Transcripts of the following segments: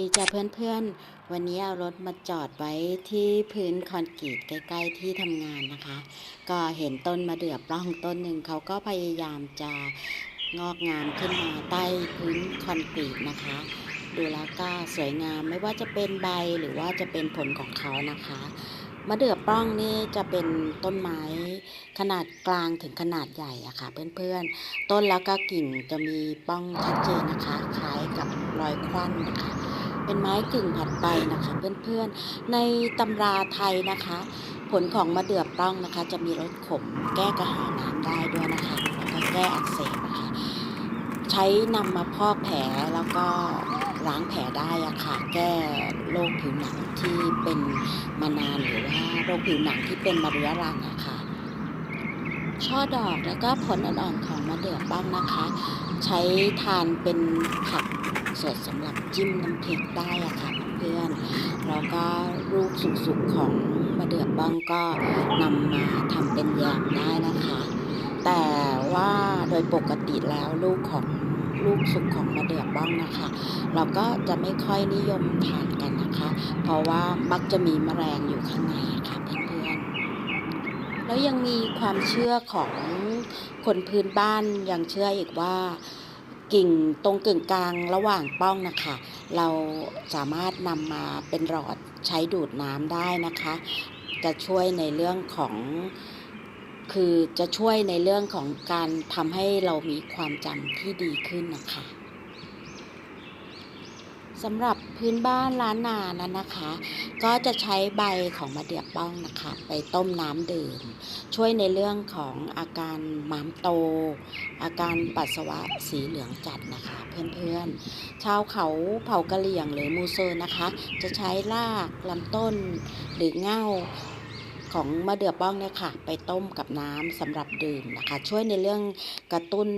ดีจ้ะเพื่อนๆ วันนี้เอารถมาจอดไว้ที่พื้นคอนกรีตใกล้ ๆ ที่ทำงานนะคะ ก็เห็นต้นมะเดื่อปล้องต้นหนึ่งเขาก็พยายามจะงอกงามขึ้นมาใต้พื้นคอนกรีตนะคะ ดูแล้วก็สวยงามไม่ว่าจะเป็นใบหรือว่าจะเป็นผลของเขานะคะมะเดื่อปล้องนี่จะเป็นต้นไม้ขนาดกลางถึงขนาดใหญ่อะค่ะเพื่อนๆ ต้นแล้วก็กิ่งจะมีป้องชัดเจนนะคะ คล้ายกับรอยควันนะคะ เป็นไม้กึ่งผัดใบนะคะ เพื่อนๆ ในตำราไทยนะคะ ผลของมะเดื่อปล้องนะคะ จะมีรสขมแก้กระหายน้ำได้ด้วยนะคะแล้วก็แก้อักเสบนะคะ ใช้นำมาพอกแผลแล้วก็ล้างแผลได้อะค่ะ แก้โรคผิวหนังที่เป็นมานานหรือว่าโรคผิวหนังที่เป็นมาเรื้อรังอะค่ะช่อดอกแล้วก็ผลอ่อนๆของมะเดื่อป้องนะคะ ใช้ทานเป็นผัก สดสำหรับจิ้มน้ำพริกได้อะค่ะเพื่อนๆแล้วก็ลูกสุกๆของมะเดื่อป้องก็นำมาทำเป็นแยมได้นะคะ แต่ว่าโดยปกติแล้วลูกของลูกสุกของมะเดื่อป้องนะคะ เราก็จะไม่ค่อยนิยมทานกันนะคะ เพราะว่ามักจะมีแมลงอยู่ข้างในค่ะเพื่อนๆแล้วยังมีความเชื่อของคนพื้นบ้านยังเชื่ออีกว่า กิ่งตรงกึ่งกลางระหว่างป้องนะคะ เราสามารถนำมาเป็นหลอดใช้ดูดน้ำได้นะคะ จะช่วยในเรื่องของคือจะช่วยในเรื่องของการทำให้เรามีความจำที่ดีขึ้นนะคะ สำหรับพื้นบ้านล้านนานั้นนะคะ ก็จะใช้ใบของมะเดื่อป้องนะคะ ไปต้มน้ำดื่ม ช่วยในเรื่องของอาการหมามโต อาการปัสสาวะสีเหลืองจัดนะคะ เพื่อนๆ ชาวเขาเผ่ากะเหรี่ยงหรือมูเซอร์นะคะ จะใช้รากลำต้นหรือเง่าของมะเดื่อป้องเนี่ยค่ะ ไปต้มกับน้ำสำหรับดื่มนะคะ ช่วยในเรื่องกระตุ้น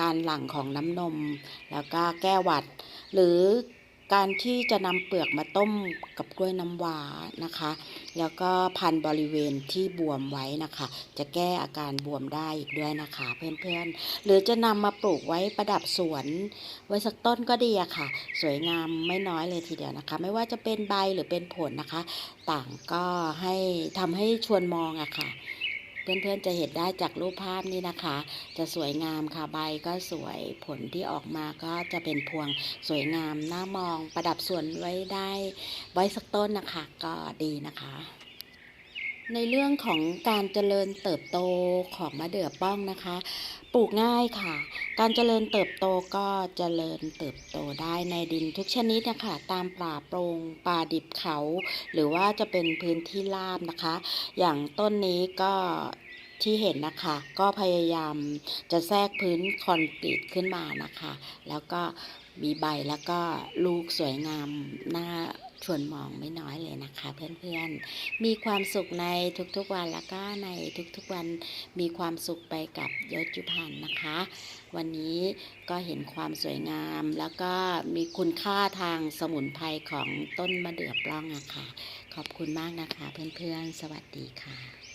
การหลั่งของน้ำนม แล้วก็แก้หวัด หรือ การที่จะนำเปลือกมาต้มกับกล้วยน้ำว้านะคะ แล้วก็พันบริเวณที่บวมไว้นะคะ จะแก้อาการบวมได้อีกด้วยนะคะ เพื่อนๆ หรือจะนำมาปลูกไว้ประดับสวน ไว้สักต้นก็ดีอะค่ะ สวยงามไม่น้อยเลยทีเดียวนะคะ ไม่ว่าจะเป็นใบหรือเป็นผลนะคะ ต่างก็ให้ทำให้ชวนมองอะค่ะ เพื่อนๆจะเห็นได้จากรูปภาพนี้นะคะ จะสวยงามค่ะใบก็สวยผลที่ออกมาก็จะเป็นพวงสวยงามน่ามองประดับสวนไว้ได้ไว้สักต้นนะคะก็ดีนะคะ ในเรื่องของการเจริญเติบโตของมะเดื่อป้องนะคะ ปลูกง่ายค่ะ การเจริญเติบโตก็เจริญเติบโตได้ในดินทุกชนิดนะคะ ตามป่าโปรงป่าดิบเขา หรือว่าจะเป็นพื้นที่ราบนะคะ อย่างต้นนี้ก็ที่เห็นนะคะ ก็พยายามจะแทรกพื้นคอนกรีตขึ้นมานะคะ แล้วก็มีใบแล้วก็ลูกสวยงามน่า ชวนมองไม่น้อยเลยนะคะ เพื่อนๆ มีความสุขในทุกๆวันแล้วก็ในทุกๆวันมีความสุขไปกับยศจุพันธ์นะคะ วันนี้ก็เห็นความสวยงามแล้วก็มีคุณค่าทางสมุนไพรของต้นมะเดื่อปล้องอะค่ะ ขอบคุณมากนะคะ เพื่อนๆ สวัสดีค่ะ